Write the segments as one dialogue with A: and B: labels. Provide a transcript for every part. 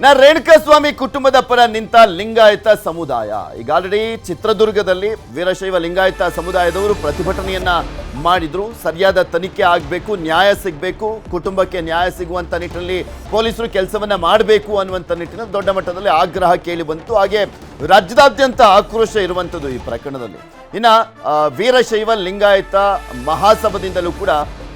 A: ನಾ ರೇಣುಕಾಸ್ವಾಮಿ ಕುಟುಂಬದ ಪರ ನಿಂತ ಲಿಂಗಾಯತ ಸಮುದಾಯ. ಈಗ ಆಲ್ರೆಡಿ ಚಿತ್ರದುರ್ಗದಲ್ಲಿ ವೀರಶೈವ ಲಿಂಗಾಯತ ಸಮುದಾಯದವರು ಪ್ರತಿಭಟನೆಯನ್ನ ಮಾಡಿದ್ರು. ಸರಿಯಾದ ತನಿಖೆ ಆಗಬೇಕು, ನ್ಯಾಯ ಸಿಗಬೇಕು, ಕುಟುಂಬಕ್ಕೆ ನ್ಯಾಯ ಸಿಗುವಂತ ನಿಟ್ಟಿನಲ್ಲಿ ಪೊಲೀಸರು ಕೆಲಸವನ್ನ ಮಾಡಬೇಕು ಅನ್ನುವಂಥ ನಿಟ್ಟಿನಲ್ಲಿ ದೊಡ್ಡ ಮಟ್ಟದಲ್ಲಿ ಆಗ್ರಹ ಕೇಳಿ ಬಂತು. ಹಾಗೆ ರಾಜ್ಯದಾದ್ಯಂತ ಆಕ್ರೋಶ ಇರುವಂಥದ್ದು ಈ ಪ್ರಕರಣದಲ್ಲಿ. ಇನ್ನ ವೀರಶೈವ ಲಿಂಗಾಯತ ಮಹಾಸಭದಿಂದಲೂ ಕೂಡ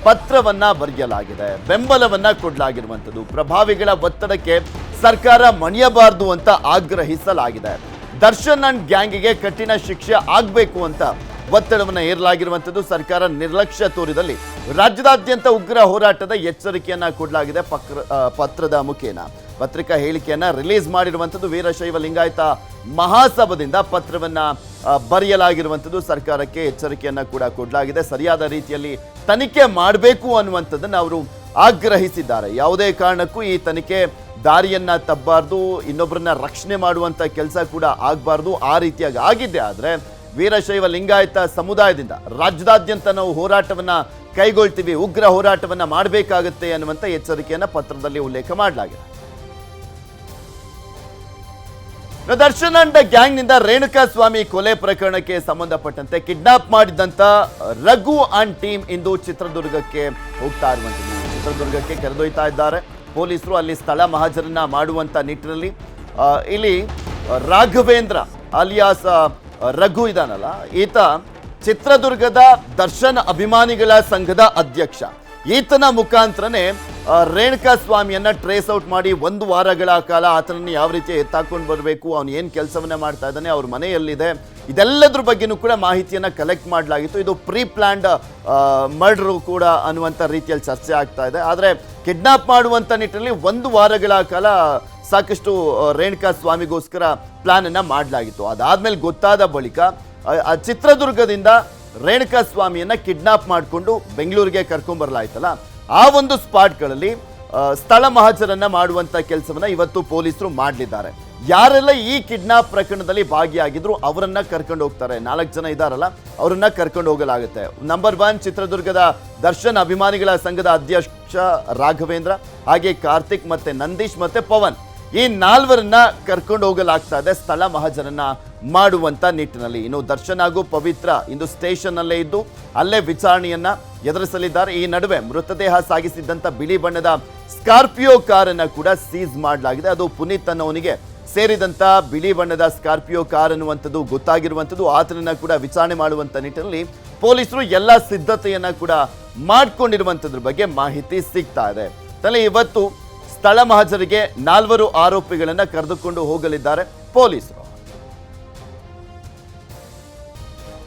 A: ಪತ್ರವನ್ನ ಬರೆಯಲಾಗಿದೆ. ಬೆಂಬಲವನ್ನ ಕೊಡಲಾಗಿರುವಂಥದ್ದು ಪ್ರಭಾವಿಗಳ ಒತ್ತಡಕ್ಕೆ ಸರ್ಕಾರ ಮಣಿಯಬಾರದು ಅಂತ ಆಗ್ರಹಿಸಲಾಗಿದೆ. ದರ್ಶನ್ ಅಂಡ್ ಗ್ಯಾಂಗಿಗೆ ಕಠಿಣ ಶಿಕ್ಷೆ ಆಗಬೇಕು ಅಂತ ಒತ್ತಡವನ್ನ ಏರಲಾಗಿರುವಂಥದ್ದು ಸರ್ಕಾರ ನಿರ್ಲಕ್ಷ್ಯ ತೋರಿದಲ್ಲಿ. ರಾಜ್ಯದಾದ್ಯಂತ ಉಗ್ರ ಹೋರಾಟದ ಎಚ್ಚರಿಕೆಯನ್ನ ಕೊಡಲಾಗಿದೆ ಪಕ್ರ ಪತ್ರದ ಮುಖೇನ. ಪತ್ರಿಕಾ ಹೇಳಿಕೆಯನ್ನ ರಿಲೀಸ್ ಮಾಡಿರುವಂಥದ್ದು ವೀರಶೈವ ಲಿಂಗಾಯತ ಮಹಾಸಭದಿಂದ ಪತ್ರವನ್ನ ಬರೆಯಲಾಗಿರುವಂಥದ್ದು ಸರ್ಕಾರಕ್ಕೆ ಎಚ್ಚರಿಕೆಯನ್ನ ಕೂಡ ಕೊಡಲಾಗಿದೆ. ಸರಿಯಾದ ರೀತಿಯಲ್ಲಿ ತನಿಖೆ ಮಾಡಬೇಕು ಅನ್ನುವಂಥದ್ದನ್ನು ಅವರು ಆಗ್ರಹಿಸಿದ್ದಾರೆ. ಯಾವುದೇ ಕಾರಣಕ್ಕೂ ಈ ತನಿಖೆ ದಾರಿಯನ್ನ ತಬ್ಬಾರ್ದು ಇನ್ನೊಬ್ಬರನ್ನ ರಕ್ಷಣೆ ಮಾಡುವಂತ ಕೆಲಸ ಕೂಡ ಆಗಬಾರ್ದು. ಆ ರೀತಿಯಾಗಿ ಆಗಿದೆ ಆದ್ರೆ ವೀರಶೈವ ಲಿಂಗಾಯತ ಸಮುದಾಯದಿಂದ ರಾಜ್ಯದಾದ್ಯಂತ ನಾವು ಹೋರಾಟವನ್ನ ಕೈಗೊಳ್ತೀವಿ, ಉಗ್ರ ಹೋರಾಟವನ್ನ ಮಾಡಬೇಕಾಗುತ್ತೆ ಅನ್ನುವಂಥ ಎಚ್ಚರಿಕೆಯನ್ನ ಪತ್ರದಲ್ಲಿ ಉಲ್ಲೇಖ ಮಾಡಲಾಗಿದೆ. ದರ್ಶನ್ ಗ್ಯಾಂಗ್ ಗ್ಯಾಂಗ್ನಿಂದ ರೇಣುಕಾ ಸ್ವಾಮಿ ಕೊಲೆ ಪ್ರಕರಣಕ್ಕೆ ಸಂಬಂಧಪಟ್ಟಂತೆ ಕಿಡ್ನಾಪ್ ಮಾಡಿದಂತ ರಘು ಅಂಡ್ ಟೀಮ್ ಇಂದು ಚಿತ್ರದುರ್ಗಕ್ಕೆ ಹೋಗ್ತಾ ಇರುವಂಥದ್ದು ಚಿತ್ರದುರ್ಗಕ್ಕೆ ಕರೆದೊಯ್ತಾ ಇದ್ದಾರೆ. ಪೊಲೀಸರು ಅಲ್ಲಿ ಸ್ಥಳ ಮಹಾಜರನ್ನ ಮಾಡುವಂತ ನಿಟ್ಟಿನಲ್ಲಿ ಇಲ್ಲಿ ರಾಘವೇಂದ್ರ ಅಲಿಯಾಸ್ ರಘು ಇದಾನಲ್ಲ, ಈತ ಚಿತ್ರದುರ್ಗದ ದರ್ಶನ್ ಅಭಿಮಾನಿಗಳ ಸಂಘದ ಅಧ್ಯಕ್ಷ. ಈತನ ಮುಖಾಂತರನೇ ರೇಣುಕಾ ಸ್ವಾಮಿಯನ್ನು ಟ್ರೇಸ್ ಔಟ್ ಮಾಡಿ ಒಂದು ವಾರಗಳ ಕಾಲ ಆತನನ್ನು ಯಾವ ರೀತಿ ಎತ್ತಾಕೊಂಡು ಬರಬೇಕು, ಅವನು ಏನು ಕೆಲಸವನ್ನ ಮಾಡ್ತಾ ಇದ್ದಾನೆ, ಅವ್ರ ಮನೆಯಲ್ಲಿದೆ. ಇದೆಲ್ಲದ್ರ ಬಗ್ಗೆನೂ ಕೂಡ ಮಾಹಿತಿಯನ್ನು ಕಲೆಕ್ಟ್ ಮಾಡಲಾಗಿತ್ತು. ಇದು ಪ್ರೀ ಪ್ಲ್ಯಾಂಡ್ ಮರ್ಡ್ರು ಕೂಡ ಅನ್ನುವಂಥ ರೀತಿಯಲ್ಲಿ ಚರ್ಚೆ ಆಗ್ತಾ ಇದೆ. ಆದರೆ ಕಿಡ್ನಾಪ್ ಮಾಡುವಂಥ ನಿಟ್ಟಿನಲ್ಲಿ ಒಂದು ವಾರಗಳ ಕಾಲ ಸಾಕಷ್ಟು ರೇಣುಕಾ ಸ್ವಾಮಿಗೋಸ್ಕರ ಪ್ಲ್ಯಾನನ್ನು ಮಾಡಲಾಗಿತ್ತು. ಅದಾದಮೇಲೆ ಗೊತ್ತಾದ ಬಳಿಕ, ಆ ಚಿತ್ರದುರ್ಗದಿಂದ ರೇಣುಕಾ ಸ್ವಾಮಿಯನ್ನು ಕಿಡ್ನಾಪ್ ಮಾಡಿಕೊಂಡು ಬೆಂಗಳೂರಿಗೆ ಕರ್ಕೊಂಡ್ಬರ್ಲಾಯ್ತಲ್ಲ ಆ ಒಂದು ಸ್ಪಾಟ್ಗಳಲ್ಲಿ ಸ್ಥಳ ಮಹಾಚರನ್ನ ಮಾಡುವಂತ ಕೆಲಸವನ್ನ ಇವತ್ತು ಪೊಲೀಸರು ಮಾಡಲಿದ್ದಾರೆ. ಯಾರೆಲ್ಲ ಈ ಕಿಡ್ನಾಪ್ ಪ್ರಕರಣದಲ್ಲಿ ಭಾಗಿಯಾಗಿದ್ರು ಅವರನ್ನ ಕರ್ಕೊಂಡು ಹೋಗ್ತಾರೆ. ನಾಲ್ಕು ಜನ ಇದಾರಲ್ಲ, ಅವರನ್ನ ಕರ್ಕೊಂಡು ಹೋಗಲಾಗುತ್ತೆ. ನಂಬರ್ ಒನ್ ಚಿತ್ರದುರ್ಗದ ದರ್ಶನ್ ಅಭಿಮಾನಿಗಳ ಸಂಘದ ಅಧ್ಯಕ್ಷ ರಾಘವೇಂದ್ರ, ಹಾಗೆ ಕಾರ್ತಿಕ್ ಮತ್ತೆ ನಂದೀಶ್ ಮತ್ತೆ ಪವನ್ ಈ ನಾಲ್ವರನ್ನ ಕರ್ಕೊಂಡು ಹೋಗಲಾಗ್ತಾ ಇದೆ, ಸ್ಥಳ ಮಹಾಜನನ್ನ ಮಾಡುವಂತ ನಿಟ್ಟಿನಲ್ಲಿ. ಇನ್ನು ದರ್ಶನ್ ಹಾಗೂ ಪವಿತ್ರ ಇಂದು ಸ್ಟೇಷನ್ ಅಲ್ಲೇ ಇದ್ದು, ಅಲ್ಲೇ ವಿಚಾರಣೆಯನ್ನ ಎದುರಿಸಲಿದ್ದಾರೆ. ಈ ನಡುವೆ ಮೃತದೇಹ ಸಾಗಿಸಿದ್ದಂತ ಬಿಳಿ ಬಣ್ಣದ ಸ್ಕಾರ್ಪಿಯೋ ಕಾರನ್ನ ಕೂಡ ಸೀಸ್ ಮಾಡಲಾಗಿದೆ. ಅದು ಪುನೀತ್ ಅನ್ನೋನಿಗೆ ಸೇರಿದಂತ ಬಿಳಿ ಬಣ್ಣದ ಸ್ಕಾರ್ಪಿಯೋ ಕಾರ್ ಅನ್ನುವಂಥದ್ದು ಗೊತ್ತಾಗಿರುವಂಥದ್ದು. ಆತನನ್ನ ಕೂಡ ವಿಚಾರಣೆ ಮಾಡುವಂತ ನಿಟ್ಟಿನಲ್ಲಿ ಪೊಲೀಸರು ಎಲ್ಲ ಸಿದ್ಧತೆಯನ್ನ ಕೂಡ ಮಾಡಿಕೊಂಡಿರುವಂಥದ್ರ ಬಗ್ಗೆ ಮಾಹಿತಿ ಸಿಗ್ತಾ ಇದೆ. ತಲೆ ಇವತ್ತು ಸ್ಥಳ ಮಹಾಜರಿಗೆ ನಾಲ್ವರು ಆರೋಪಿಗಳನ್ನ ಕರೆದುಕೊಂಡು ಹೋಗಲಿದ್ದಾರೆ ಪೊಲೀಸರು.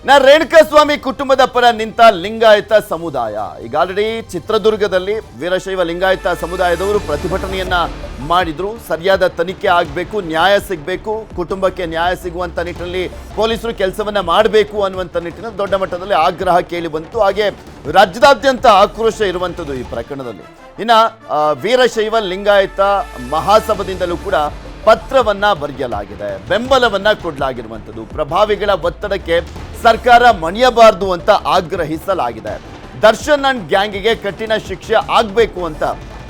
A: ನಾ ರೇಣುಕಾಸ್ವಾಮಿ ಕುಟುಂಬದ ಪರ ನಿಂತ ಲಿಂಗಾಯತ ಸಮುದಾಯ. ಈಗ ಆಲ್ರೆಡಿ ಚಿತ್ರದುರ್ಗದಲ್ಲಿ ವೀರಶೈವ ಲಿಂಗಾಯತ ಸಮುದಾಯದವರು ಪ್ರತಿಭಟನೆಯನ್ನ ಮಾಡಿದ್ರು. ಸರಿಯಾದ ತನಿಖೆ ಆಗಬೇಕು, ನ್ಯಾಯ ಸಿಗಬೇಕು, ಕುಟುಂಬಕ್ಕೆ ನ್ಯಾಯ ಸಿಗುವಂತ ನಿಟ್ಟಿನಲ್ಲಿ ಪೊಲೀಸರು ಕೆಲಸವನ್ನ ಮಾಡಬೇಕು ಅನ್ನುವಂಥ ನಿಟ್ಟಿನಲ್ಲಿ ದೊಡ್ಡ ಮಟ್ಟದಲ್ಲಿ ಆಗ್ರಹ ಕೇಳಿ ಬಂತು. ಹಾಗೆ ರಾಜ್ಯದಾದ್ಯಂತ ಆಕ್ರೋಶ ಇರುವಂಥದ್ದು ಈ ಪ್ರಕರಣದಲ್ಲಿ. ಇನ್ನ ವೀರಶೈವ ಲಿಂಗಾಯತ ಮಹಾಸಭದಿಂದಲೂ ಕೂಡ ಪತ್ರವನ್ನ ಬರೆಯಲಾಗಿದೆ. ಬೆಂಬಲವನ್ನ ಕೊಡಲಾಗಿರುವಂಥದ್ದು ಪ್ರಭಾವಿಗಳ ಒತ್ತಡಕ್ಕೆ ಸರ್ಕಾರ ಮಣಿಯಬಾರದು ಅಂತ ಆಗ್ರಹಿಸಲಾಗಿದೆ. ದರ್ಶನ್ ಅಂಡ್ ಗ್ಯಾಂಗಿಗೆ ಕಠಿಣ ಶಿಕ್ಷೆ ಆಗಬೇಕು ಅಂತ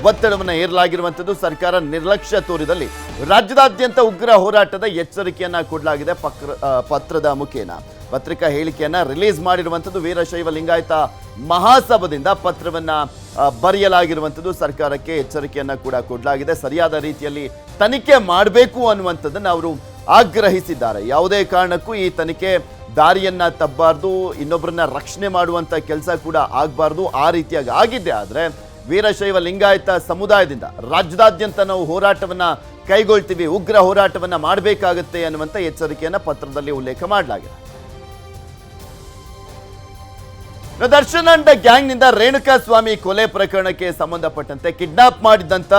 A: ಒತ್ತಡವನ್ನು ಏರಲಾಗಿರುವಂಥದ್ದು ಸರ್ಕಾರ ನಿರ್ಲಕ್ಷ್ಯ ತೋರಿದಲ್ಲಿ. ರಾಜ್ಯದಾದ್ಯಂತ ಉಗ್ರ ಹೋರಾಟದ ಎಚ್ಚರಿಕೆಯನ್ನ ಕೊಡಲಾಗಿದೆ ಪಕ್ರ ಪತ್ರದ ಮುಖೇನ. ಪತ್ರಿಕಾ ಹೇಳಿಕೆಯನ್ನ ರಿಲೀಸ್ ಮಾಡಿರುವಂಥದ್ದು ವೀರಶೈವ ಲಿಂಗಾಯತ ಮಹಾಸಭದಿಂದ ಪತ್ರವನ್ನ ಬರೆಯಲಾಗಿರುವಂಥದ್ದು ಸರ್ಕಾರಕ್ಕೆ ಎಚ್ಚರಿಕೆಯನ್ನ ಕೂಡ ಕೊಡಲಾಗಿದೆ. ಸರಿಯಾದ ರೀತಿಯಲ್ಲಿ ತನಿಖೆ ಮಾಡಬೇಕು ಅನ್ನುವಂಥದ್ದನ್ನು ಅವರು ಆಗ್ರಹಿಸಿದ್ದಾರೆ. ಯಾವುದೇ ಕಾರಣಕ್ಕೂ ಈ ತನಿಖೆ ದಾರಿಯನ್ನ ತಬ್ಬಾರ್ದು ಇನ್ನೊಬ್ಬರನ್ನ ರಕ್ಷಣೆ ಮಾಡುವಂತ ಕೆಲಸ ಕೂಡ ಆಗಬಾರ್ದು, ಆ ರೀತಿಯಾಗಿ ಆಗಿದ್ದೆ ಆದ್ರೆ ವೀರಶೈವ ಲಿಂಗಾಯತ ಸಮುದಾಯದಿಂದ ರಾಜ್ಯದಾದ್ಯಂತ ನಾವು ಹೋರಾಟವನ್ನ ಕೈಗೊಳ್ತೀವಿ, ಉಗ್ರ ಹೋರಾಟವನ್ನ ಮಾಡಬೇಕಾಗುತ್ತೆ ಅನ್ನುವಂಥ ಎಚ್ಚರಿಕೆಯನ್ನು ಪತ್ರದಲ್ಲಿ ಉಲ್ಲೇಖ ಮಾಡಲಾಗಿದೆ. ದರ್ಶನ್ ಅಂಡ್ ಗ್ಯಾಂಗ್ನಿಂದ ರೇಣುಕಾ ಸ್ವಾಮಿ ಕೊಲೆ ಪ್ರಕರಣಕ್ಕೆ ಸಂಬಂಧಪಟ್ಟಂತೆ ಕಿಡ್ನಾಪ್ ಮಾಡಿದಂತ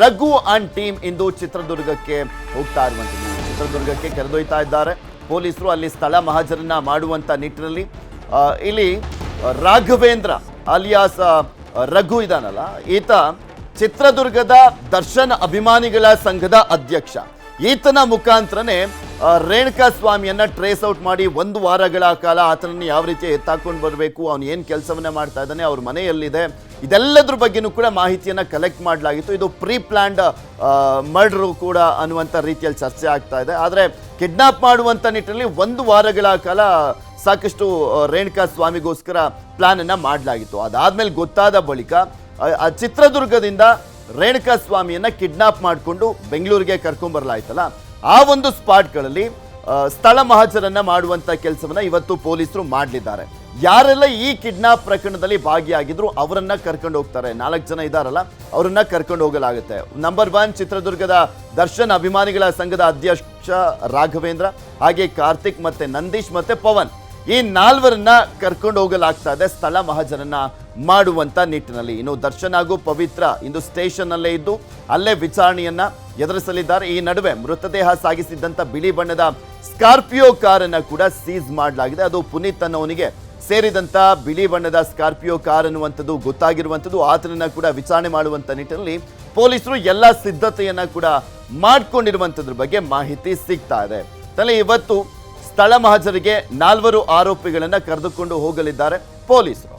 A: ರಘು ಅಂಡ್ ಟೀಮ್ ಇಂದು ಚಿತ್ರದುರ್ಗಕ್ಕೆ ಹೋಗ್ತಾ ಇರುವಂಥದ್ದು ಚಿತ್ರದುರ್ಗಕ್ಕೆ ಕರೆದೊಯ್ತಾ ಇದ್ದಾರೆ. ಪೊಲೀಸರು ಅಲ್ಲಿ ಸ್ಥಳ ಮಹಾಜರನ್ನ ಮಾಡುವಂತ ನಿಟ್ಟಿನಲ್ಲಿ ಇಲ್ಲಿ ರಾಘವೇಂದ್ರ ಅಲಿಯಾಸ್ ರಘು ಇದಾನಲ್ಲ, ಈತ ಚಿತ್ರದುರ್ಗದ ದರ್ಶನ ಅಭಿಮಾನಿಗಳ ಸಂಘದ ಅಧ್ಯಕ್ಷ. ಈತನ ಮುಖಾಂತರನೇ ರೇಣುಕಾ ಸ್ವಾಮಿಯನ್ನ ಟ್ರೇಸ್ ಔಟ್ ಮಾಡಿ ಒಂದು ವಾರಗಳ ಕಾಲ ಆತನನ್ನು ಯಾವ ರೀತಿ ಎತ್ತಾಕೊಂಡು ಬರಬೇಕು, ಅವನು ಏನು ಕೆಲಸವನ್ನ ಮಾಡ್ತಾ ಇದ್ದಾನೆ, ಅವ್ರ ಮನೆ ಎಲ್ಲಿದೆ ಇದೆಲ್ಲದ್ರ ಬಗ್ಗೆನೂ ಕೂಡ ಮಾಹಿತಿಯನ್ನ ಕಲೆಕ್ಟ್ ಮಾಡಲಾಗಿತ್ತು. ಇದು ಪ್ರೀ ಪ್ಲ್ಯಾಂಡ್ ಮರ್ಡ್ರು ಕೂಡ ಅನ್ನುವಂಥ ರೀತಿಯಲ್ಲಿ ಚರ್ಚೆ ಆಗ್ತಾ ಇದೆ. ಆದರೆ ಕಿಡ್ನಾಪ್ ಮಾಡುವಂಥ ನಿಟ್ಟಿನಲ್ಲಿ ಒಂದು ವಾರಗಳ ಕಾಲ ಸಾಕಷ್ಟು ರೇಣುಕಾ ಸ್ವಾಮಿಗೋಸ್ಕರ ಪ್ಲಾನ್ ಅನ್ನ ಮಾಡಲಾಗಿತ್ತು. ಅದಾದ್ಮೇಲೆ ಗೊತ್ತಾದ ಬಳಿಕ, ಆ- ಚಿತ್ರದುರ್ಗದಿಂದ ರೇಣುಕಾ ಸ್ವಾಮಿಯನ್ನ ಕಿಡ್ನಾಪ್ ಮಾಡಿಕೊಂಡು ಬೆಂಗಳೂರಿಗೆ ಕರ್ಕೊಂಡ್ ಬರಲಾಯ್ತಲ್ಲ, ಆ ಒಂದು ಸ್ಪಾಟ್ಗಳಲ್ಲಿ ಸ್ಥಳ ಮಹಾಜರನ್ನು ಮಾಡುವಂತ ಕೆಲಸವನ್ನ ಇವತ್ತು ಪೊಲೀಸರು ಮಾಡಲಿದ್ದಾರೆ. ಯಾರೆಲ್ಲ ಈ ಕಿಡ್ನಾಪ್ ಪ್ರಕರಣದಲ್ಲಿ ಭಾಗಿಯಾಗಿದ್ರು ಅವರನ್ನ ಕರ್ಕೊಂಡು ಹೋಗ್ತಾರೆ. ನಾಲ್ಕು ಜನ ಇದಾರಲ್ಲ, ಅವರನ್ನ ಕರ್ಕೊಂಡು ಹೋಗಲಾಗುತ್ತೆ. ನಂಬರ್ ಒನ್ ಚಿತ್ರದುರ್ಗದ ದರ್ಶನ್ ಅಭಿಮಾನಿಗಳ ಸಂಘದ ಅಧ್ಯಕ್ಷ ರಾಘವೇಂದ್ರ, ಹಾಗೆ ಕಾರ್ತಿಕ್ ಮತ್ತೆ ನಂದೀಶ್ ಮತ್ತೆ ಪವನ್ ಈ ನಾಲ್ವರನ್ನ ಕರ್ಕೊಂಡು ಹೋಗಲಾಗ್ತಾ ಇದೆ. ಸ್ಥಳ ಮಹಾಜನನ್ನ ಮಾಡುವಂತ ನಿಟ್ಟಿನಲ್ಲಿ. ಇನ್ನು ದರ್ಶನ್ ಹಾಗೂ ಪವಿತ್ರ ಇಂದು ಸ್ಟೇಷನ್ ಅಲ್ಲೇ ಇದ್ದು, ಅಲ್ಲೇ ವಿಚಾರಣೆಯನ್ನ ಎದುರಿಸಲಿದ್ದಾರೆ. ಈ ನಡುವೆ ಮೃತದೇಹ ಸಾಗಿಸಿದ್ದಂತ ಬಿಳಿ ಬಣ್ಣದ ಸ್ಕಾರ್ಪಿಯೋ ಕಾರನ್ನ ಕೂಡ ಸೀಸ್ ಮಾಡಲಾಗಿದೆ. ಅದು ಪುನೀತ್ ಅನ್ನೋನಿಗೆ ಸೇರಿದಂತ ಬಿಳಿ ಬಣ್ಣದ ಸ್ಕಾರ್ಪಿಯೋ ಕಾರ್ ಅನ್ನುವಂಥದ್ದು ಗೊತ್ತಾಗಿರುವಂಥದ್ದು. ಆತನನ್ನ ಕೂಡ ವಿಚಾರಣೆ ಮಾಡುವಂತ ನಿಟ್ಟಿನಲ್ಲಿ ಪೊಲೀಸರು ಎಲ್ಲ ಸಿದ್ಧತೆಯನ್ನ ಕೂಡ ಮಾಡ್ಕೊಂಡಿರುವಂಥದ್ರ ಬಗ್ಗೆ ಮಾಹಿತಿ ಸಿಗ್ತಾ ಇದೆ. ತಲೆ ಇವತ್ತು ಸ್ಥಳ ಮಹಾಜರಿಗೆ ನಾಲ್ವರು ಆರೋಪಿಗಳನ್ನ ಕರೆದುಕೊಂಡು ಹೋಗಲಿದ್ದಾರೆ ಪೊಲೀಸರು.